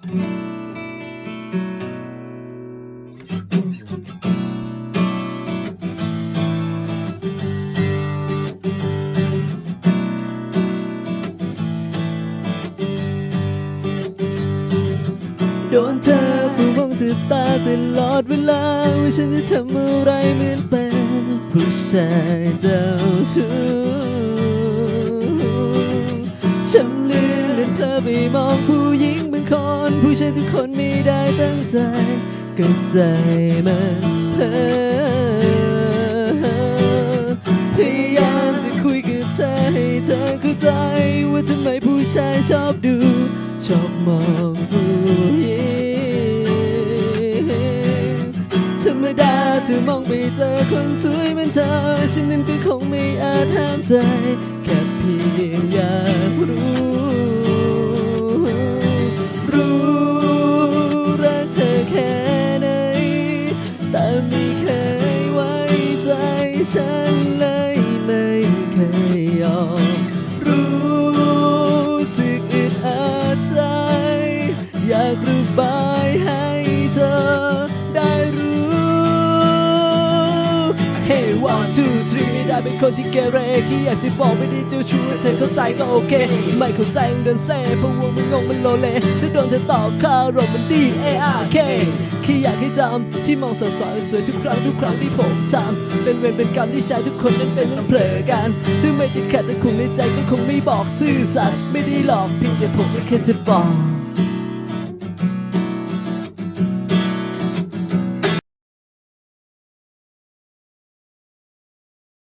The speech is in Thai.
โดนเธอฟูมองจะตาตลอดเวลาว่าฉันจะทำอะไรเหมือนเป็นผู้ชายเจ้าชู้ฉันลืมเล่นเพลอไปมองผู้หญิง คน ผู้ชายทุกคนไม่ได้ตั้งใจก็ใจมันเพลอพยายามจะคุยกับเธอให้เธอเข้าใจ ว่าทำไมผู้ชายชอบดู ชอบมองผู้หญิงธรรมดาเธอมองไปเจอคนสวยเหมือนเธอ ฉันนั้นก็คงไม่อาจห้ามใจ แค่เพียงอยากรู้ รู้รักเธอแค่ไหน แต่ไม่เคยไว้ใจฉันเลยไม่เคยยอมรู้สึกอึดอัดใจ อยากระบายให้เธอได้รู้ Hey one two three ได้เป็นคนที่เกเรแค่อยากจะบอกไม่ด้เจ้าชู้เธอเข้าใจก็โอเค ไม่เข้าใจยังเดินเซ่เพราะว่ามันงงมันโลเลจะโดนเธอตอบคารมมันดี A R K แค่อยากให้จำที่มองสดใสสวยทุกครั้งทุกครั้งที่ผมจำเป็นเวรเป็นกรรมที่ชายทุกคนนั้นเป็นต้องเผลอกันถึงไม่ติดขัดแต่คงในใจก็คงไม่บอกซื่อสัตย์ไม่ได้หลอกเพียงแต่ผมไม่เคยจะบอก